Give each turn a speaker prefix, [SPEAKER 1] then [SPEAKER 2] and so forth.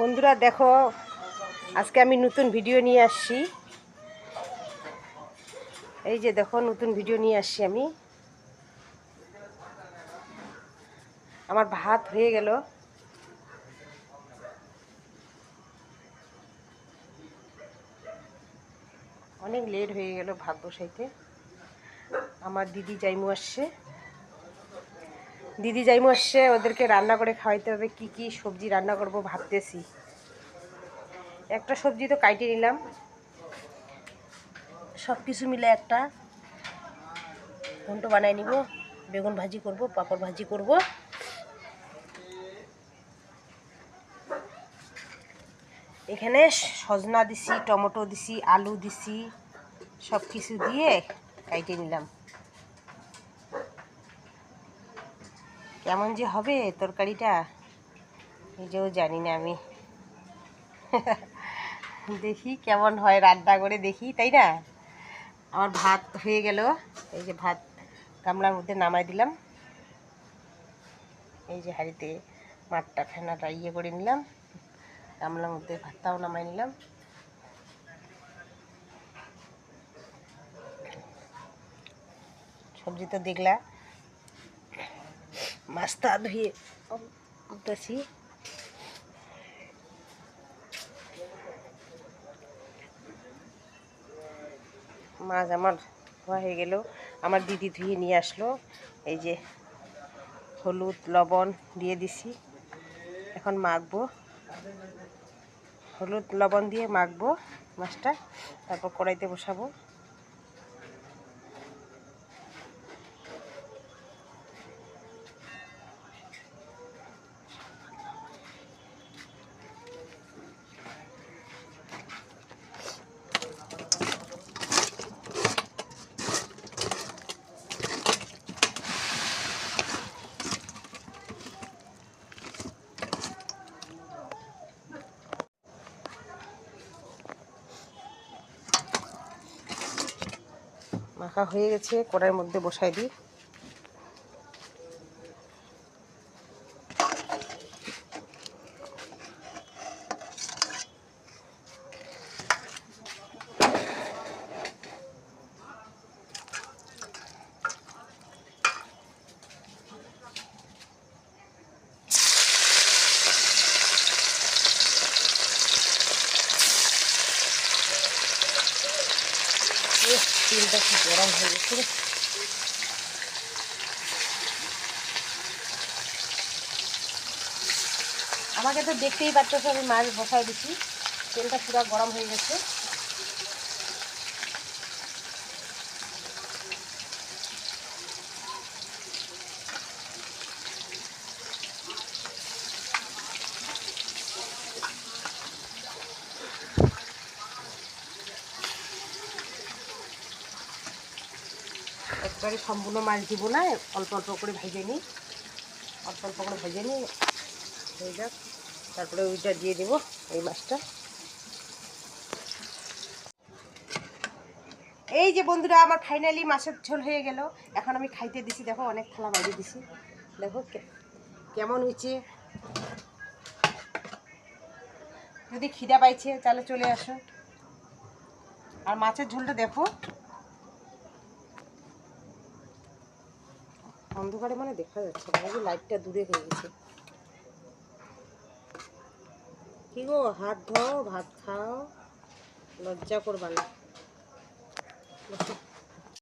[SPEAKER 1] বন্ধুরা দেখো, আজকে আমি নতুন ভিডিও নিয়ে আসছি। এই যে দেখো, নতুন ভিডিও নিয়ে আসছি আমি। আমার ভাত হয়ে গেল। অনেক লেট হয়ে গেল ভাত বসাইতে। আমার দিদি জাইমু আসছে। দিদি জাইমু আসছে, ওদেরকে রান্না করে খাওয়াইতে হবে, কি কি সবজি রান্না করব ভাবতেছি। একটা সবজি তো কাইটে নিলাম। সব কিছু মিলে একটা। ঘন্ট বানাই নিব, বেগুন ভাজি করব, পাপড় ভাজি করব। এখানে সজনা দিছি, টমেটো দিছি, আলু দিছি সব কিছু দিয়ে কাইটে নিলাম। কেমন যে হবে তরকারিটা? নিজেও জানি না আমি। দেখি কেমন হয় রান্না করে দেখি, তাই না? আমার ভাত হয়ে গেল। এই যে ভাত গামলার মধ্যে নামাই দিলাম। এই যে হাঁড়িতে মাঠটা ফেনাটা ইয়ে করে নিলাম। গামলার মধ্যে ভাতটাও নামাই নিলাম। সবজি তো দেখলা। মাছটা ধুয়ে উঠতেছি। মাছ আমার ধোয়া হয়ে গেল। আমার দিদি ধুয়ে নিয়ে আসলো। এই যে হলুদ, লবণ দিয়ে দিছি। এখন মাখবো। হলুদ, লবণ দিয়ে মাখবো মাছটা। তারপর কড়াইতে বসাবো। মাখা হয়ে গেছে কড়াইয়ের মধ্যে বসাই দিই। তেলটা কি গরম হয়ে গেছে। আমাকে তো দেখতেই পাচ্ছ, আমি মাছ বসাই দিচ্ছি তেলটা পুরো গরম হয়ে গেছে একবারে সম্পূর্ণ মাছ দিব না, অল্প অল্প করে ভেজে নিই। অল্প অল্প করে ভেজে নিই। হয়ে যাক তারপরে ওইটা দিয়ে দেবো এই মাছটা। এই যে বন্ধুরা, আমার ফাইনালি মাছের ঝোল হয়ে গেল। এখন আমি খাইতে দিছি, দেখো অনেক থালা বাইরে দিছি। দেখো কেমন হয়েছে? যদি খিদা পাইছে, তাহলে চলে আসো। আর মাছের ঝোলটা দেখো। অন্ধকারে মানে দেখা যাচ্ছে না, এই লাইটটা দূরে হয়ে গেছে কি গো হাত ধোও ভাত খাও লজ্জা করবা না।